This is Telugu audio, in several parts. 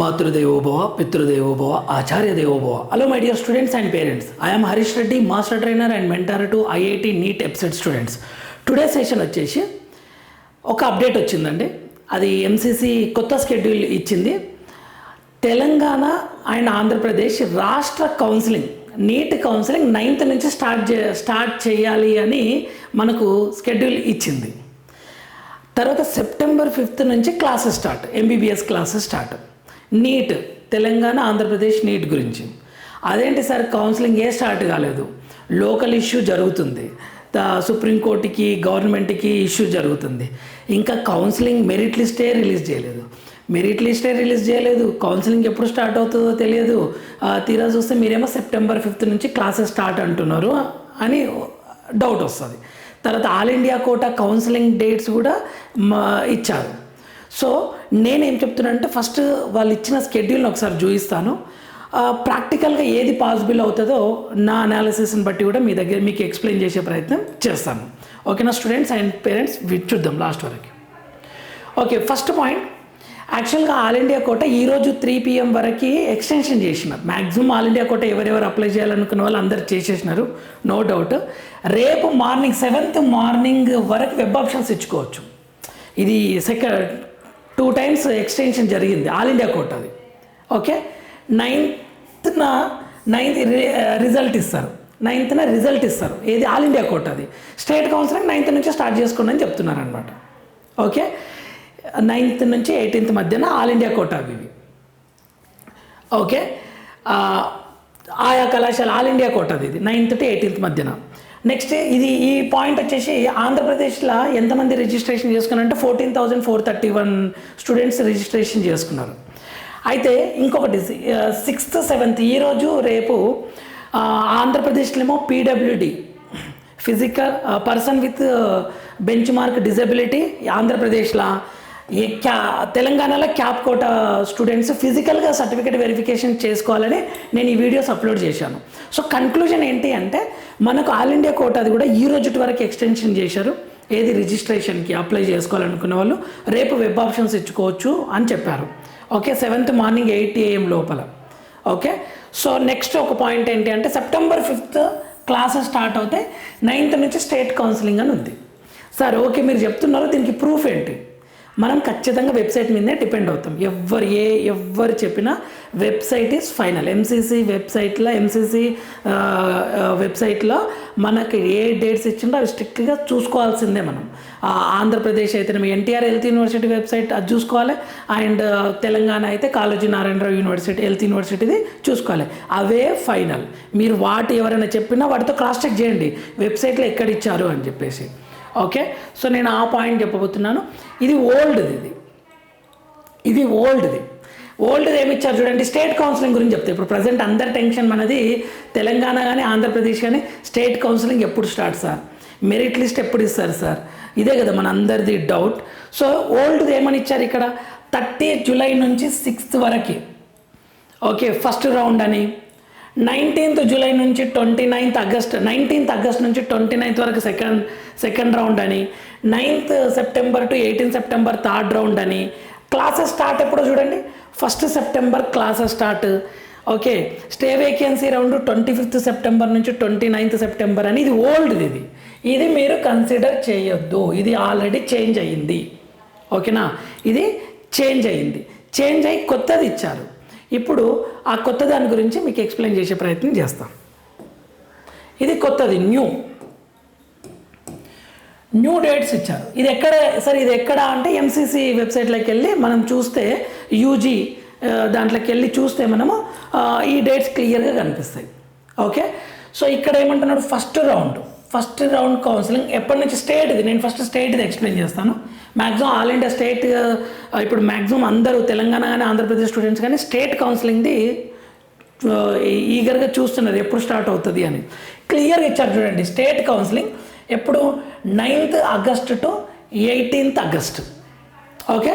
మాతృదేవోభవ పితృదేవోభవ ఆచార్య దేవోభవ hello my dear students and parents I'm Harish Reddy master trainer and mentor to IIT NEET EAPCET students today session వచ్చేసి ఒక అప్డేట్ వచ్చిందండి. అది ఎంసీసీ కొత్త స్కెడ్యూల్ ఇచ్చింది. తెలంగాణ అండ్ ఆంధ్రప్రదేశ్ రాష్ట్ర కౌన్సిలింగ్ నీట్ కౌన్సిలింగ్ నైన్త్ నుంచి స్టార్ట్ చే స్టార్ట్ చేయాలి అని మనకు స్కెడ్యూల్ ఇచ్చింది. తర్వాత సెప్టెంబర్ ఫిఫ్త్ నుంచి classes start MBBS classes start neat Telangana Andhra Pradesh neat గురించి. అదేంటి సార్ కౌన్సిలింగ్ ఏ స్టార్ట్ కాలేదు. లోకల్ ఇష్యూ జరుగుతుంది. సుప్రీంకోర్టుకి గవర్నమెంట్కి ఇష్యూ జరుగుతుంది. ఇంకా కౌన్సిలింగ్ మెరిట్ లిస్టే రిలీజ్ చేయలేదు. మెరిట్ లిస్టే రిలీజ్ చేయలేదు. కౌన్సిలింగ్ ఎప్పుడు స్టార్ట్ అవుతుందో తెలియదు. తీరా చూస్తే మీరేమో సెప్టెంబర్ ఫిఫ్త్ నుంచి క్లాసెస్ స్టార్ట్ అంటున్నారు అని డౌట్ వస్తుంది. తర్వాత all India quota counselling dates కూడా ఇచ్చారు. సో నేనేం చెప్తున్నానంటే ఫస్ట్ వాళ్ళు ఇచ్చిన స్కెడ్యూల్ని ఒకసారి చూపిస్తాను ప్రాక్టికల్గా ఏది పాసిబుల్ అవుతుందో నా అనాలిసిస్ని బట్టి కూడా మీ దగ్గర మీకు ఎక్స్ప్లెయిన్ చేసే ప్రయత్నం చేస్తాను. ఓకేనా స్టూడెంట్స్ అండ్ పేరెంట్స్ చూద్దాం లాస్ట్ వరకు. ఓకే ఫస్ట్ పాయింట్ యాక్చువల్గా ఆల్ ఇండియా కోట ఈరోజు త్రీ పిఎం వరకు ఎక్స్టెన్షన్ చేసినారు. మ్యాక్సిమం ఆల్ ఇండియా కోట ఎవరెవరు అప్లై చేయాలనుకున్న వాళ్ళు అందరు చేసేసినారు. నో డౌట్ రేపు మార్నింగ్ సెవెంత్ మార్నింగ్ వరకు వెబ్ ఆప్షన్స్ ఇచ్చుకోవచ్చు ఇది సెకండ్ టూ టైమ్స్ ఎక్స్టెన్షన్ జరిగింది. ఆల్ ఇండియా కోర్ట్ అది. ఓకే? నైన్త్న నైన్త్ రిజల్ట్ ఇస్తారు. నైన్త్న రిజల్ట్ ఇస్తారు. ఏది? ఆల్ ఇండియా కోట అది. స్టేట్ కౌన్సిలింగ్ నైన్త్ నుంచి స్టార్ట్ చేసుకోండి అని చెప్తున్నారు అనమాట ఓకే? నైన్త్ నుంచి ఎయిటీన్త్ మధ్యన ఆల్ ఇండియా కోటా అవి ఇవి. ఓకే? ఆయా కళాశాల ఆల్ ఇండియా కోటది ఇది నైన్త్ టు ఎయిటీన్త్ మధ్యన. నెక్స్ట్ ఇది ఈ పాయింట్ వచ్చేసి ఆంధ్రప్రదేశ్లో ఎంతమంది రిజిస్ట్రేషన్ చేసుకున్నారంటే fourteen thousand four thirty one students registration చేసుకున్నారు. అయితే ఇంకొకటి సిక్స్త్ సెవెంత్ ఈరోజు రేపు ఆంధ్రప్రదేశ్లో ఏమో PWD physical person with benchmark mark డిజబిలిటీ ఆంధ్రప్రదేశ్లో ఈ క్యా తెలంగాణలో క్యాప్ కోట స్టూడెంట్స్ ఫిజికల్గా సర్టిఫికేట్ వెరిఫికేషన్ చేసుకోవాలని నేను ఈ వీడియోస్ అప్లోడ్ చేశాను. సో కన్క్లూజన్ ఏంటి అంటే మనకు ఆల్ ఇండియా కోట అది కూడా ఈ రోజు వరకు ఎక్స్టెన్షన్ చేశారు. ఏది రిజిస్ట్రేషన్కి అప్లై చేసుకోవాలనుకునే వాళ్ళు రేపు వెబ్ ఆప్షన్స్ ఇచ్చుకోవచ్చు అని చెప్పారు. Okay seventh morning eight AM లోపల. ఓకే సో నెక్స్ట్ ఒక పాయింట్ ఏంటి అంటే సెప్టెంబర్ ఫిఫ్త్ క్లాసెస్ స్టార్ట్ అవుతాయి నైన్త్ నుంచి స్టేట్ కౌన్సిలింగ్ అని ఉంది. సార్ ఓకే మీరు చెప్తున్నారు దీనికి ప్రూఫ్ ఏంటి? మనం ఖచ్చితంగా వెబ్సైట్ మీదే డిపెండ్ అవుతాం. ఎవరు ఏ ఎవరు చెప్పినా వెబ్సైట్ ఈజ్ ఫైనల్. ఎంసీసీ వెబ్సైట్లో ఎంసీసీ వెబ్సైట్లో మనకి ఏ డేట్స్ ఇచ్చిందో అవి స్ట్రిక్ట్గా చూసుకోవాల్సిందే మనం. ఆంధ్రప్రదేశ్ అయితే ఎన్టీఆర్ హెల్త్ యూనివర్సిటీ వెబ్సైట్ అది చూసుకోవాలి. అండ్ తెలంగాణ అయితే కాళోజీ నారాయణరావు యూనివర్సిటీ హెల్త్ యూనివర్సిటీది చూసుకోవాలి. అవే ఫైనల్. మీరు వాటి ఎవరైనా చెప్పినా వాటితో క్రాస్ చెక్ చేయండి. వెబ్సైట్లో ఎక్కడ ఇచ్చారు అని చెప్పేసి. ఓకే? సో నేను ఆ పాయింట్ చెప్పబోతున్నాను. ఇది ఓల్డ్ది ఇది. ఇది ఓల్డ్ది. ఓల్డ్ది ఏమి ఇచ్చారు చూడండి స్టేట్ కౌన్సిలింగ్ గురించి చెప్తే ఇప్పుడు ప్రజెంట్ అందరి టెన్షన్ మనది తెలంగాణ కానీ ఆంధ్రప్రదేశ్ కానీ స్టేట్ కౌన్సిలింగ్ ఎప్పుడు స్టార్ట్ సార్? మెరిట్ లిస్ట్ ఎప్పుడు ఇస్తారు సార్? ఇదే కదా మన అందరిది డౌట్. సో ఓల్డ్ది ఏమని ఇచ్చారు ఇక్కడ? థర్టీ జూలై నుంచి సిక్స్త్ వరకు. ఓకే ఫస్ట్ రౌండ్ అని. నైన్టీన్త్ జూలై నుంచి twenty ninth August nineteenth August నుంచి ట్వంటీ నైన్త్ వరకు సెకండ్ సెకండ్ రౌండ్ అని. Ninth September to eighteen September third round అని. క్లాసెస్ స్టార్ట్ ఎప్పుడో చూడండి? First September classes start. Okay stay vacancy round twenty fifth September నుంచి ట్వంటీ నైన్త్ సెప్టెంబర్ అని. ఇది ఓల్డ్ది ఇది. ఇది మీరు కన్సిడర్ చేయొద్దు. ఇది ఆల్రెడీ చేంజ్ అయ్యింది ఓకేనా? ఇది చేంజ్ అయ్యింది చేంజ్ అయ్యి కొత్తది ఇచ్చారు. ఇప్పుడు ఆ కొత్త దాని గురించి మీకు ఎక్స్ప్లెయిన్ చేసే ప్రయత్నం చేస్తాం. ఇది కొత్తది న్యూ. న్యూ డేట్స్ ఇచ్చారు. ఇది ఎక్కడ సరే ఇది ఎక్కడ అంటే ఎంసీసీ వెబ్సైట్లోకి వెళ్ళి మనం చూస్తే యూజీ దాంట్లోకి వెళ్ళి చూస్తే మనము ఈ డేట్స్ క్లియర్గా కనిపిస్తాయి. ఓకే? సో ఇక్కడ ఏమంటున్నాడు? First round. First round counselling ఎప్పటి నుంచి స్టేట్ది నేను ఫస్ట్ స్టేట్ది ఎక్స్ప్లెయిన్ చేస్తాను. మ్యాక్సిమం ఆల్ ఇండియా స్టేట్ ఇప్పుడు మ్యాక్సిమం అందరూ తెలంగాణ కానీ ఆంధ్రప్రదేశ్ స్టూడెంట్స్ కానీ స్టేట్ కౌన్సిలింగ్ది ఈగర్గా చూస్తున్నారు. ఎప్పుడు స్టార్ట్ అవుతుంది అని. క్లియర్గా ఇచ్చారు చూడండి. స్టేట్ కౌన్సిలింగ్ ఎప్పుడు? Ninth August to eighteenth August. Okay?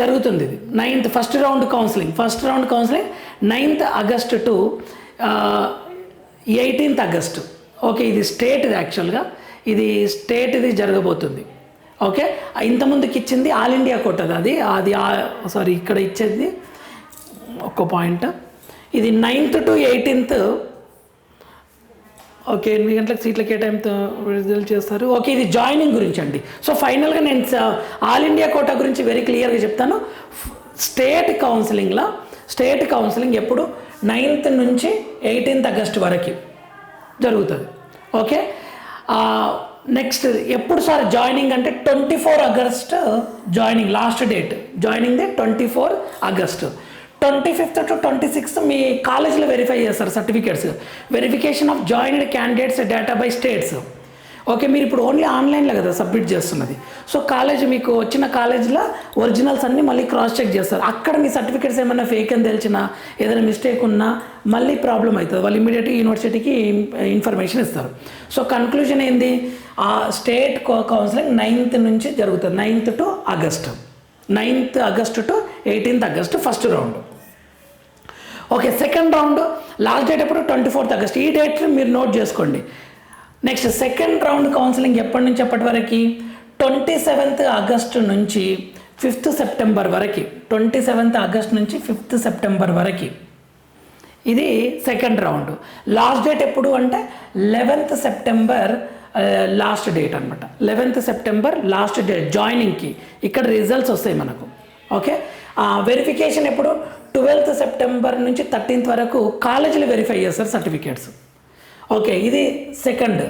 జరుగుతుంది ఇది. Ninth first round counselling. First round counselling ninth August to eighteenth August. Okay ఇది స్టేట్ది యాక్చువల్గా. ఇది స్టేట్ది జరగబోతుంది. ఓకే ఇంతకుముందుకి ఇచ్చింది ఆల్ ఇండియా కొట్టది అది అది సారీ ఇక్కడ ఇచ్చేది ఒక్క పాయింట్. ఇది నైన్త్ టు ఎయిటీన్త్. ఓకే ఎనిమిది గంటలకు సీట్లకి ఏ టైంతో విడుదల చేస్తారు? ఓకే ఇది జాయినింగ్ గురించి అండి సో ఫైనల్గా నేను ఆల్ ఇండియా కోటా గురించి వెరీ క్లియర్గా చెప్తాను. స్టేట్ కౌన్సిలింగ్లో స్టేట్ కౌన్సిలింగ్ ఎప్పుడు? నైన్త్ నుంచి ఎయిటీన్త్ ఆగస్ట్ వరకు. జరుగుతుంది. ఓకే? నెక్స్ట్ ఎప్పుడు సార్ జాయినింగ్ అంటే twenty four August joining last date joining day twenty four August twenty fifth to twenty sixth మీ కాలేజ్లో వెరిఫై చేస్తారు certificates verification of joined candidates data by states okay మీరు ఇప్పుడు ఓన్లీ ఆన్లైన్లో కదా సబ్మిట్ చేస్తున్నది. సో కాలేజ్ మీకు వచ్చిన కాలేజ్లో ఒరిజినల్స్ అన్నీ మళ్ళీ క్రాస్ చెక్ చేస్తారు. అక్కడ మీ సర్టిఫికేట్స్ ఏమైనా ఫేక్ అని తెలిసినా ఏదైనా మిస్టేక్ ఉన్నా మళ్ళీ ప్రాబ్లం అవుతుంది. వాళ్ళు ఇమీడియట్గా యూనివర్సిటీకి ఇన్ఫర్మేషన్ ఇస్తారు. సో కన్క్లూజన్ ఏంది? ఆ స్టేట్ కౌన్సిలింగ్ నైన్త్ నుంచి జరుగుతుంది. Ninth to August ninth August to eighteenth August first round okay second round last date ఎప్పుడు? ట్వంటీ ఫోర్త్ ఆగస్ట్ ఈ డేట్ మీరు నోట్ చేసుకోండి. నెక్స్ట్ సెకండ్ రౌండ్ కౌన్సిలింగ్ ఎప్పటి నుంచి ఎప్పటి వరకు? ట్వంటీ సెవెంత్ ఆగస్టు నుంచి ఫిఫ్త్ సెప్టెంబర్ వరకు. ట్వంటీ సెవెంత్ ఆగస్ట్ నుంచి ఫిఫ్త్ సెప్టెంబర్ వరకు. ఇది సెకండ్ రౌండ్. లాస్ట్ డేట్ ఎప్పుడు అంటే లెవెన్త్ సెప్టెంబర్ లాస్ట్ డేట్ అనమాట లెవెన్త్ సెప్టెంబర్ లాస్ట్ డేట్ జాయినింగ్కి. ఇక్కడ రిజల్ట్స్ వస్తాయి మనకు. ఓకే? వెరిఫికేషన్ ఎప్పుడు? ట్వెల్త్ సెప్టెంబర్ నుంచి థర్టీన్త్ వరకు కాలేజీలు వెరిఫై చేస్తారు సర్టిఫికేట్స్. ఓకే ఇది second.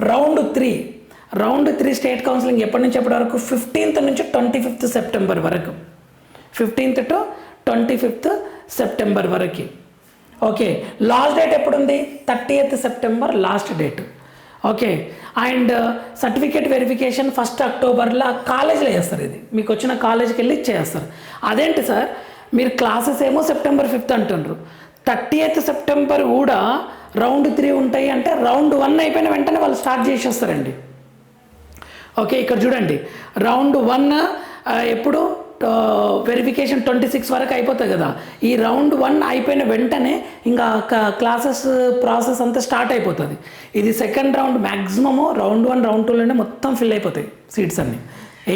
Round three. Round three state counselling ఎప్పటి నుంచి ఎప్పటి వరకు? ఫిఫ్టీన్త్ నుంచి ట్వంటీ ఫిఫ్త్ సెప్టెంబర్ వరకు. Fifteenth to twenty fifth September వరకు. Okay last date ఎప్పుడుంది? Thirty thirtieth September last date. Okay and certificate verification first అక్టోబర్లో కాలేజీలో చేస్తారు ఇది. మీకు వచ్చిన కాలేజ్కి వెళ్ళి చేస్తారు. అదేంటి సార్? మీరు క్లాసెస్ ఏమో సెప్టెంబర్ ఫిఫ్త్ అంటుండ్రు. థర్టీ ఎయిత్ సెప్టెంబర్ కూడా రౌండ్ త్రీ ఉంటాయి అంటే రౌండ్ వన్ అయిపోయిన వెంటనే వాళ్ళు స్టార్ట్ చేసేస్తారండి. ఓకే ఇక్కడ చూడండి. రౌండ్ వన్ ఎప్పుడు? వెరిఫికేషన్ ట్వంటీ సిక్స్ వరకు అయిపోతుంది కదా. ఈ రౌండ్ వన్ అయిపోయిన వెంటనే ఇంకా క్లాసెస్ ప్రాసెస్ అంతా స్టార్ట్ అయిపోతుంది. ఇది second round maximum round one round టూలోనే మొత్తం ఫిల్ అయిపోతాయి సీట్స్ అన్నీ.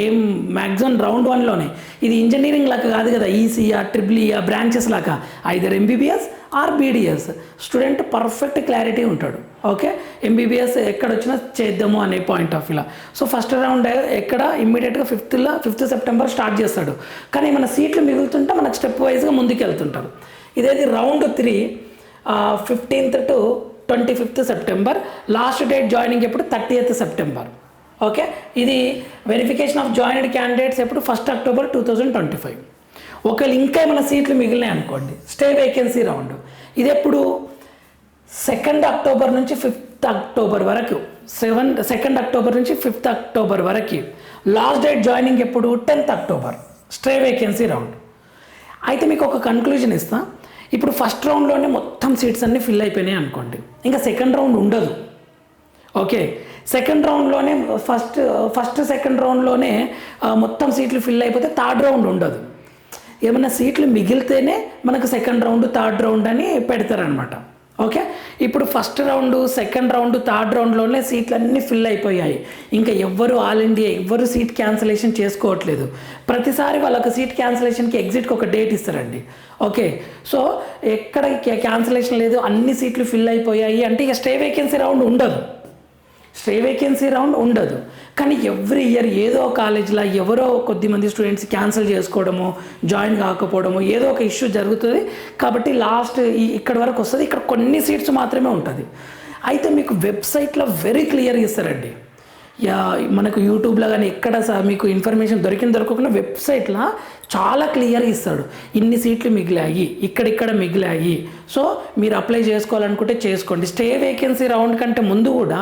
ఏం మ్యాక్సిమం రౌండ్ వన్లోనే ఇది ఇంజనీరింగ్ లాగా కాదు కదా ఈసీఆ ట్రిపుల్ ఈఆ బ్రాంచెస్ లాగా. Either MBBS or BDS student perfect clarity ఉంటాడు. ఓకే? ఎంబీబీఎస్ ఎక్కడ వచ్చినా చేద్దాము అనే పాయింట్ ఆఫ్ ఇలా సో ఫస్ట్ రౌండ్ ఎక్కడ? ఇమ్మీడియట్గా ఫిఫ్త్లో ఫిఫ్త్ సెప్టెంబర్ స్టార్ట్ చేస్తాడు. కానీ మన సీట్లు మిగులుతుంటే మనకు స్టెప్ వైజ్గా ముందుకు వెళ్తుంటారు ఇదేది round three fifteenth to twenty fifth September. Last date joining ఎప్పుడు? Thirtieth September. ఓకే? ఇది వెరిఫికేషన్ ఆఫ్ జాయినెడ్ క్యాండిడేట్స్ ఎప్పుడు? First October two thousand twenty five. ఒకవేళ ఇంకా ఏమైనా సీట్లు మిగిలినాయి అనుకోండి స్టే వేకెన్సీ రౌండ్ ఇది ఎప్పుడు? సెకండ్ అక్టోబర్ నుంచి ఫిఫ్త్ అక్టోబర్ వరకు. సెవెన్ సెకండ్ అక్టోబర్ నుంచి ఫిఫ్త్ అక్టోబర్ వరకు. లాస్ట్ డేట్ జాయినింగ్ ఎప్పుడు? Tenth October stay vacancy round అయితే మీకు ఒక కన్క్లూజన్ ఇస్తా. ఇప్పుడు ఫస్ట్ రౌండ్లోనే మొత్తం సీట్స్ అన్నీ ఫిల్ అయిపోయినాయి అనుకోండి. ఇంకా సెకండ్ రౌండ్ ఉండదు. ఓకే. సెకండ్ రౌండ్లోనే ఫస్ట్ ఫస్ట్ సెకండ్ రౌండ్లోనే మొత్తం సీట్లు ఫిల్ అయిపోతే థర్డ్ రౌండ్ ఉండదు. ఏమైనా సీట్లు మిగిలితేనే మనకు సెకండ్ రౌండ్ థర్డ్ రౌండ్ అని పెడతారనమాట ఓకే? ఇప్పుడు first round second round third రౌండ్లోనే సీట్లు అన్నీ ఫిల్ అయిపోయాయి. ఇంకా ఎవ్వరు ఆల్ ఇండియా ఎవ్వరు సీట్ క్యాన్సిలేషన్ చేసుకోవట్లేదు. ప్రతిసారి వాళ్ళకి సీట్ క్యాన్సిలేషన్కి ఎగ్జిట్కి ఒక డేట్ ఇస్తారండి. ఓకే? సో ఎక్కడ క్యాన్సిలేషన్ లేదు అన్ని సీట్లు ఫిల్ అయిపోయాయి అంటే ఇక స్టే వేకెన్సీ రౌండ్ ఉండదు. స్టే వేకెన్సీ రౌండ్ ఉండదు. కానీ ఎవ్రీ ఇయర్ ఏదో కాలేజ్లో ఎవరో కొద్దిమంది స్టూడెంట్స్ క్యాన్సిల్ చేసుకోవడము జాయిన్ కాకపోవడము ఏదో ఒక ఇష్యూ జరుగుతుంది. కాబట్టి లాస్ట్ ఇక్కడ వరకు వస్తుంది. ఇక్కడ కొన్ని సీట్స్ మాత్రమే ఉంటుంది. అయితే మీకు వెబ్సైట్లో వెరీ క్లియర్ ఇస్తారండి. యా మనకు యూట్యూబ్లో కానీ ఎక్కడ సార్ మీకు ఇన్ఫర్మేషన్ దొరికిన దొరకకుండా వెబ్సైట్లో చాలా క్లియర్ ఇస్తాడు. ఇన్ని సీట్లు మిగిలాయి ఇక్కడిక్కడ మిగిలాయి. సో మీరు అప్లై చేసుకోవాలనుకుంటే చేసుకోండి. స్టే వేకెన్సీ రౌండ్ కంటే ముందు కూడా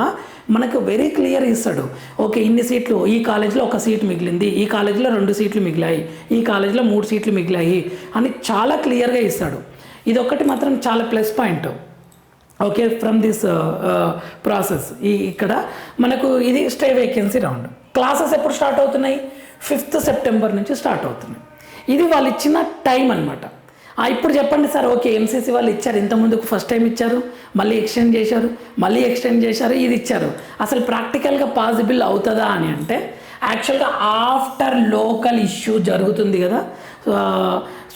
మనకు వెరీ క్లియర్ ఇస్తాడు. ఓకే ఇన్ని సీట్లు ఈ కాలేజ్లో ఒక సీట్ మిగిలింది ఈ కాలేజ్లో రెండు సీట్లు మిగిలాయి ఈ కాలేజ్లో మూడు సీట్లు మిగిలాయి అని చాలా క్లియర్గా ఇస్తాడు. ఇది ఒక్కటి మాత్రం చాలా plus point okay from this process ఈ ఇక్కడ మనకు ఇది స్టే వేకెన్సీ రౌండ్ క్లాసెస్ ఎప్పుడు స్టార్ట్ అవుతున్నాయి? ఫిఫ్త్ సెప్టెంబర్ నుంచి స్టార్ట్ అవుతున్నాయి. ఇది వాళ్ళు ఇచ్చిన టైం అనమాట ఇప్పుడు చెప్పండి సార్ ఓకే ఎంసీసీ వాళ్ళు ఇచ్చారు ఇంత ముందుకు ఫస్ట్ టైం ఇచ్చారు మళ్ళీ ఎక్స్టెండ్ చేశారు మళ్ళీ ఎక్స్టెండ్ చేశారు ఇది ఇచ్చారు. అసలు ప్రాక్టికల్గా పాసిబుల్ అవుతుందా అని అంటే యాక్చువల్గా ఆఫ్టర్ లోకల్ ఇష్యూ జరుగుతుంది కదా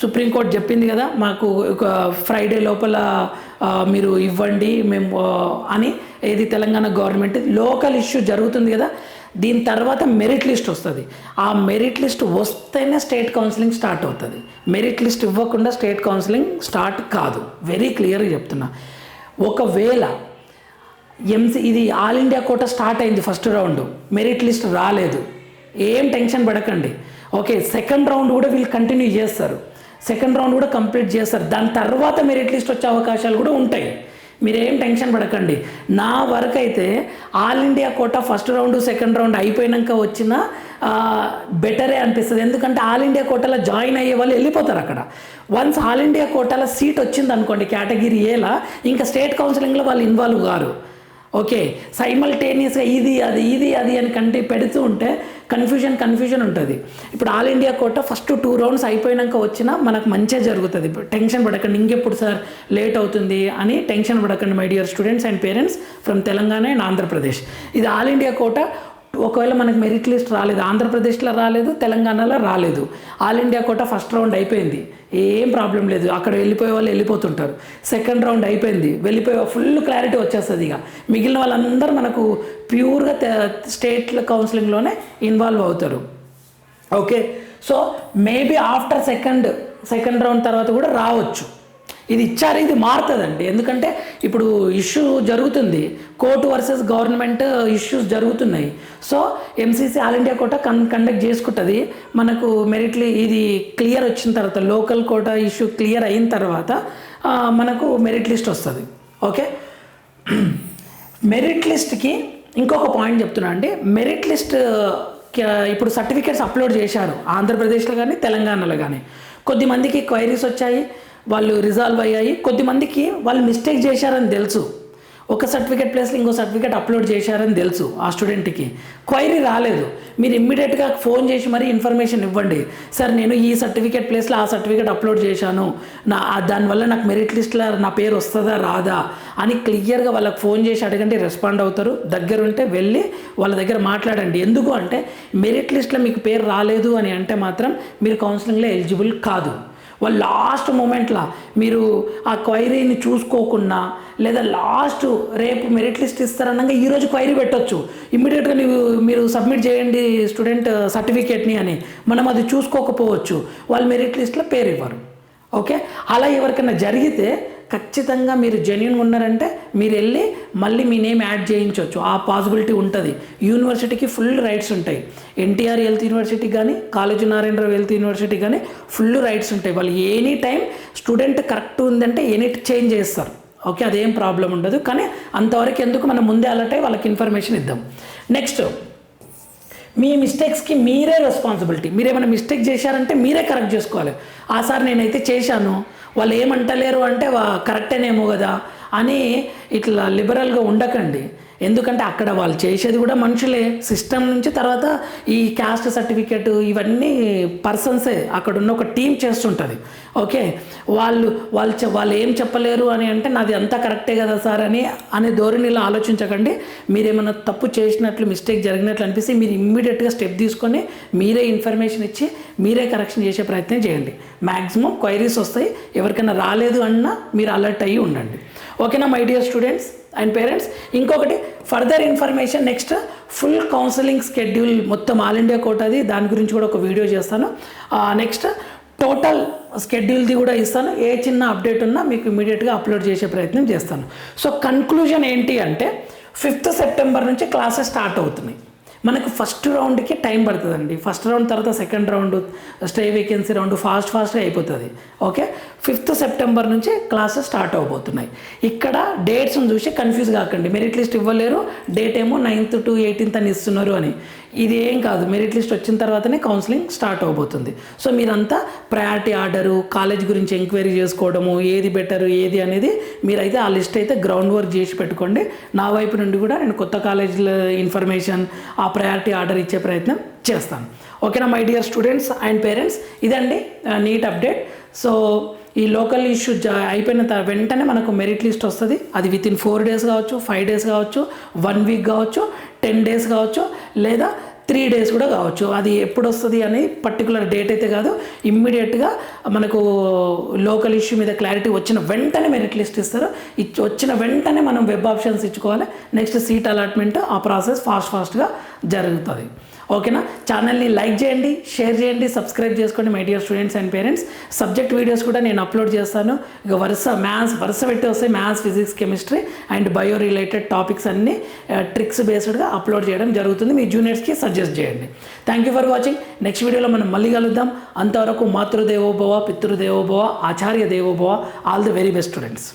సుప్రీంకోర్టు చెప్పింది కదా మాకు ఒక ఫ్రైడే లోపల మీరు ఇవ్వండి మేము అని ఏది తెలంగాణ గవర్నమెంట్ లోకల్ ఇష్యూ జరుగుతుంది కదా దీని తర్వాత మెరిట్ లిస్ట్ వస్తుంది. ఆ మెరిట్ లిస్ట్ వస్తేనే స్టేట్ కౌన్సిలింగ్ స్టార్ట్ అవుతుంది. మెరిట్ లిస్ట్ ఇవ్వకుండా స్టేట్ కౌన్సిలింగ్ స్టార్ట్ కాదు. వెరీ క్లియర్గా చెప్తున్నా. ఒకవేళ ఎంసీ ఇది ఆల్ ఇండియా కోట స్టార్ట్ అయింది ఫస్ట్ రౌండ్ మెరిట్ లిస్ట్ రాలేదు. ఏం టెన్షన్ పడకండి. ఓకే సెకండ్ రౌండ్ కూడా వీళ్ళు కంటిన్యూ చేస్తారు. సెకండ్ రౌండ్ కూడా కంప్లీట్ చేస్తారు. దాని తర్వాత మెరిట్ లిస్ట్ వచ్చే అవకాశాలు కూడా ఉంటాయి. మీరేం టెన్షన్ పడకండి. నా వరకు అయితే all India quota first round second round అయిపోయినాక వచ్చిన బెటరే అనిపిస్తుంది. ఎందుకంటే ఆల్ ఇండియా కోటాలో జాయిన్ అయ్యే వాళ్ళు వెళ్ళిపోతారు అక్కడ. వన్స్ ఆల్ ఇండియా కోటాలో సీట్ వచ్చింది అనుకోండి కేటగిరీ ఏలా ఇంకా స్టేట్ కౌన్సిలింగ్లో వాళ్ళు ఇన్వాల్వ్ కారు. ఓకే సైమల్టేనియస్గా ఇది అది ఇది అది అని కంటే పెడుతూ ఉంటే కన్ఫ్యూజన్ కన్ఫ్యూజన్ ఉంటుంది. ఇప్పుడు all India quota first two rounds అయిపోయినాక వచ్చినా మనకు మంచిగా జరుగుతుంది. టెన్షన్ పడకండి ఇంకెప్పుడు సార్ లేట్ అవుతుంది అని టెన్షన్ పడకండి my dear students and parents from Telangana and Andhra Pradesh. ఇది ఆల్ ఇండియా కోట ఒకవేళ మనకు మెరిట్ లిస్ట్ రాలేదు ఆంధ్రప్రదేశ్లో రాలేదు తెలంగాణలో రాలేదు all India quota first round అయిపోయింది. ఏం ప్రాబ్లం లేదు. అక్కడ వెళ్ళిపోయే వాళ్ళు వెళ్ళిపోతుంటారు. సెకండ్ రౌండ్ అయిపోయింది. వెళ్ళిపోయే ఫుల్ క్లారిటీ వచ్చేస్తుంది ఇక. మిగిలిన వాళ్ళందరూ మనకు ప్యూర్గా స్టేట్ కౌన్సిలింగ్లోనే ఇన్వాల్వ్ అవుతారు. Okay so maybe after second second round తర్వాత కూడా రావచ్చు. ఇది ఇచ్చారు ఇది మారుతుందండి. ఎందుకంటే ఇప్పుడు ఇష్యూ జరుగుతుంది. కోర్టు వర్సెస్ గవర్నమెంట్ ఇష్యూస్ జరుగుతున్నాయి. So MCC all India quota con conduct చేసుకుంటుంది. మనకు మెరిట్లీ ఇది క్లియర్ వచ్చిన తర్వాత లోకల్ కోట ఇష్యూ క్లియర్ అయిన తర్వాత మనకు మెరిట్ లిస్ట్ వస్తుంది. ఓకే? మెరిట్ లిస్ట్కి ఇంకొక పాయింట్ చెప్తున్నా అండి. మెరిట్ లిస్ట్ ఇప్పుడు సర్టిఫికేట్స్ అప్లోడ్ చేశారు ఆంధ్రప్రదేశ్లో కానీ తెలంగాణలో కానీ కొద్దిమందికి క్వైరీస్ వచ్చాయి. వాళ్ళు రిజాల్వ్ అయ్యాయి. కొద్దిమందికి వాళ్ళు మిస్టేక్ చేశారని తెలుసు. ఒక సర్టిఫికేట్ ప్లేస్లో ఇంకో సర్టిఫికేట్ అప్లోడ్ చేశారని తెలుసు ఆ స్టూడెంట్కి క్వైరీ రాలేదు. మీరు ఇమ్మీడియట్గా ఫోన్ చేసి మరీ ఇన్ఫర్మేషన్ ఇవ్వండి. సార్ నేను ఈ సర్టిఫికేట్ ప్లేస్లో ఆ సర్టిఫికేట్ అప్లోడ్ చేశాను. నా దానివల్ల నాకు మెరిట్ లిస్ట్లో నా పేరు వస్తుందా రాదా? అని క్లియర్గా వాళ్ళకి ఫోన్ చేసి అడగండి రెస్పాండ్ అవుతారు. దగ్గర ఉంటే వెళ్ళి వాళ్ళ దగ్గర మాట్లాడండి. ఎందుకు అంటే మెరిట్ లిస్ట్లో మీకు పేరు రాలేదు అని అంటే మాత్రం మీరు కౌన్సిలింగ్లో ఎలిజిబుల్ కాదు. వాళ్ళు లాస్ట్ మూమెంట్లో మీరు ఆ క్వైరీని చూసుకోకుండా లేదా లాస్ట్ రేపు మెరిట్ లిస్ట్ ఇస్తారనగా ఈరోజు క్వైరీ పెట్టొచ్చు. ఇమ్మీడియట్గా నీవు మీరు సబ్మిట్ చేయండి స్టూడెంట్ సర్టిఫికేట్ని uh, అని. మనం అది చూసుకోకపోవచ్చు. వాళ్ళు మెరిట్ లిస్ట్లో పేరు ఇవ్వరు ఓకే అలా ఎవరికైనా జరిగితే ఖచ్చితంగా మీరు జెన్యున్గా ఉన్నారంటే మీరు వెళ్ళి మళ్ళీ మీ నేమ్ యాడ్ చేయించవచ్చు. ఆ పాసిబిలిటీ ఉంటుంది. యూనివర్సిటీకి ఫుల్ రైట్స్ ఉంటాయి. ఎన్టీఆర్ హెల్త్ యూనివర్సిటీ కానీ కాలేజీ నారాయణరావు హెల్త్ యూనివర్సిటీ కానీ ఫుల్ రైట్స్ ఉంటాయి. వాళ్ళు ఎనీ టైం స్టూడెంట్ కరెక్ట్ ఉందంటే ఎనీ చేంజ్ చేస్తారు. ఓకే అదేం ప్రాబ్లం ఉండదు. కానీ అంతవరకు ఎందుకు మనం ముందే అలర్ట్ అయ్యి వాళ్ళకి ఇన్ఫర్మేషన్ ఇద్దాం. నెక్స్ట్ మీ మిస్టేక్స్కి మీరే రెస్పాన్సిబిలిటీ మీరేమైనా మిస్టేక్ చేశారంటే మీరే కరెక్ట్ చేసుకోవాలి. ఆ సార్ నేనైతే చేశాను. వాళ్ళు ఏమంటలేరు అంటే వా- కరెక్టేనేమో కదా అని ఇట్లా లిబరల్గా ఉండకండి. ఎందుకంటే అక్కడ వాళ్ళు చేసేది కూడా మనుషులే. సిస్టమ్ నుంచి తర్వాత ఈ క్యాస్ట్ సర్టిఫికేట్ ఇవన్నీ పర్సన్సే అక్కడ ఉన్న ఒక టీం చేస్తుంటుంది. ఓకే వాళ్ళు వాళ్ళు వాళ్ళు ఏం చెప్పలేరు అని అంటే నాది అంతా కరెక్టే కదా సార్ అని అనే ధోరణిలో ఆలోచించకండి. మీరేమైనా తప్పు చేసినట్లు మిస్టేక్ జరిగినట్లు అనిపిస్తే మీరు ఇమ్మీడియట్గా స్టెప్ తీసుకొని మీరే ఇన్ఫర్మేషన్ ఇచ్చి మీరే కరెక్షన్ చేసే ప్రయత్నం చేయండి. మ్యాక్సిమం క్వైరీస్ వస్తాయి. ఎవరికైనా రాలేదు అన్నా మీరు అలర్ట్ అయ్యి ఉండండి. ఓకేనా my dear students and parents ఇంకొకటి further information next full counselling schedule మొత్తం ఆల్ ఇండియా కోటాది దాని గురించి కూడా ఒక వీడియో చేస్తాను. నెక్స్ట్ టోటల్ స్కెడ్యూల్ది కూడా ఇస్తాను. ఏ చిన్న అప్డేట్ ఉన్నా మీకు ఇమీడియట్గా అప్లోడ్ చేసే ప్రయత్నం చేస్తాను. సో కన్క్లూజన్ ఏంటి అంటే ఫిఫ్త్ సెప్టెంబర్ నుంచి క్లాసెస్ స్టార్ట్ అవుతున్నాయి. మనకు ఫస్ట్ రౌండ్కి టైం పడుతుందండి. ఫస్ట్ రౌండ్ తర్వాత second round stay vacancy round fast ఫాస్ట్గా అయిపోతుంది. ఓకే ఫిఫ్త్ సెప్టెంబర్ నుంచి క్లాసెస్ స్టార్ట్ అవబోతున్నాయి. ఇక్కడ డేట్స్ని చూసి కన్ఫ్యూజ్ కాకండి. మెరిట్ లిస్ట్ ఇవ్వలేరు. డేట్ ఏమో నైన్త్ టు ఎయిటీన్త్ అని ఇస్తున్నారు అని. ఇది ఏం కాదు. మెరిట్ లిస్ట్ వచ్చిన తర్వాతనే కౌన్సిలింగ్ స్టార్ట్ అవబోతుంది. సో మీరంతా ప్రయారిటీ ఆర్డరు కాలేజ్ గురించి ఎంక్వైరీ చేసుకోవడము ఏది బెటర్ ఏది అనేది మీరైతే ఆ లిస్ట్ అయితే గ్రౌండ్ వర్క్ చేసి పెట్టుకోండి. నా వైపు నుండి కూడా నేను కొత్త కాలేజీల ఇన్ఫర్మేషన్ ఆ ప్రయారిటీ ఆర్డర్ ఇచ్చే ప్రయత్నం చేస్తాను. ఓకేనా my dear students and parents ఇదండి నీట్ అప్డేట్ సో ఈ లోకల్ ఇష్యూ అయిపోయిన తర్వాత వెంటనే మనకు మెరిట్ లిస్ట్ వస్తుంది. అది విత్ ఇన్ ఫోర్ డేస్ కావచ్చు ఫైవ్ డేస్ కావచ్చు వన్ వీక్ కావచ్చు టెన్ డేస్ కావచ్చు లేదా త్రీ డేస్ కూడా కావచ్చు. అది ఎప్పుడు వస్తుంది అని పర్టికులర్ డేట్ అయితే కాదు. ఇమ్మీడియట్గా మనకు లోకల్ ఇష్యూ మీద క్లారిటీ వచ్చిన వెంటనే మెరిట్ లిస్ట్ ఇస్తారు. ఇచ్చి వచ్చిన వెంటనే మనం వెబ్ ఆప్షన్స్ ఇచ్చుకోవాలి. నెక్స్ట్ సీట్ అలాట్మెంట్ ఆ ప్రాసెస్ ఫాస్ట్ ఫాస్ట్గా జరుగుతుంది. ఓకేనా? ఛానల్ని లైక్ చేయండి షేర్ చేయండి సబ్స్క్రైబ్ చేసుకోండి my dear students and parents. Subject videos కూడా నేను అప్లోడ్ చేస్తాను. ఇక వరుస మ్యాథ్స్ వరుస పెట్టి వస్తాయి. Maths physics chemistry and bio related topics అన్ని ట్రిక్స్ బేస్డ్గా అప్లోడ్ చేయడం జరుగుతుంది. మీ జూనియర్స్కి సజెస్ట్ చేయండి. Thank you for watching next వీడియోలో మనం మళ్ళీ కలుద్దాం. అంతవరకు మాతృదేవోభవ పితృదేవోభవ ఆచార్య దేవోభవ. All the very best students